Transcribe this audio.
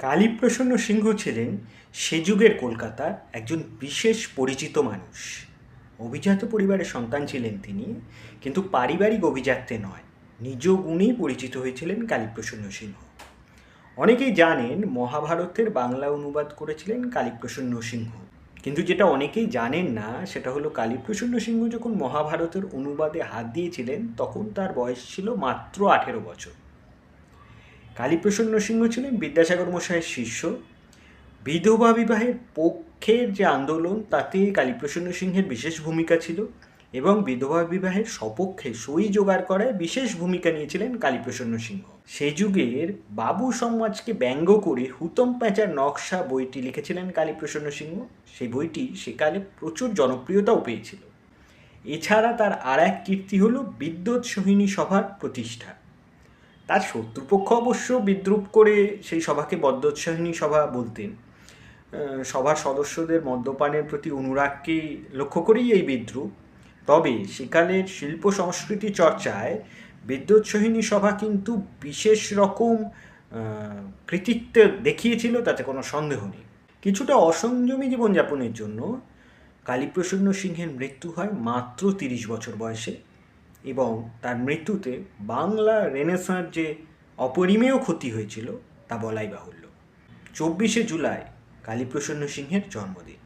কালীপ্রসন্ন সিংহ ছিলেন সে যুগের কলকাতার একজন বিশেষ পরিচিত মানুষ। অভিজাত পরিবারের সন্তান ছিলেন তিনি, কিন্তু পারিবারিক অভিজাত্যে নয়, নিজ গুণেই পরিচিত হয়েছিলেন কালীপ্রসন্ন সিংহ। অনেকেই জানেন মহাভারতের বাংলা অনুবাদ করেছিলেন কালীপ্রসন্ন সিংহ। কিন্তু যেটা অনেকেই জানেন না, সেটা হলো কালীপ্রসন্ন সিংহ যখন মহাভারতের অনুবাদে হাত দিয়েছিলেন, তখন তার বয়স ছিল মাত্র আঠেরো বছর। কালীপ্রসন্ন সিংহ ছিলেন বিদ্যাসাগর মশাইয়ের শিষ্য। বিধবা বিবাহের পক্ষের যে আন্দোলন, তাতে কালীপ্রসন্ন সিংহের বিশেষ ভূমিকা ছিল এবং বিধবা বিবাহের সপক্ষে সই জোগাড় করায় বিশেষ ভূমিকা নিয়েছিলেন কালীপ্রসন্ন সিংহ সেই যুগের বাবু সমাজকে ব্যঙ্গ করে হুতম প্যাঁচার নকশা বইটি লিখেছিলেন কালীপ্রসন্ন সিংহ সেই বইটি সেকালে প্রচুর জনপ্রিয়তাও পেয়েছিল। এছাড়া তার আর এক কীর্তি হল বিদ্যুৎ সোহিনী সভার প্রতিষ্ঠা। তার শত্রুপক্ষ অবশ্য বিদ্রুপ করে সেই সভাকে বদ্যোৎসাহিনী সভা বলতেন। সভার সদস্যদের মদ্যপানের প্রতি অনুরাগকে লক্ষ্য করেই এই বিদ্রুপ। তবে সেকালের শিল্প সংস্কৃতি চর্চায় বিদ্যুৎসহিনী সভা কিন্তু বিশেষ রকম কৃতিত্ব দেখিয়েছিল, তাতে কোনো সন্দেহ নেই। কিছুটা অসংযমী জীবনযাপনের জন্য কালীপ্রসন্ন সিংহের মৃত্যু হয় মাত্র তিরিশ বছর বয়সে। এবং তার মৃত্যুতে বাংলা রেনেসাঁর যে অপরিমেয় ক্ষতি হয়েছিল তা বলাই বাহুল্য। চব্বিশে জুলাই কালীপ্রসন্ন সিংহের জন্মদিন।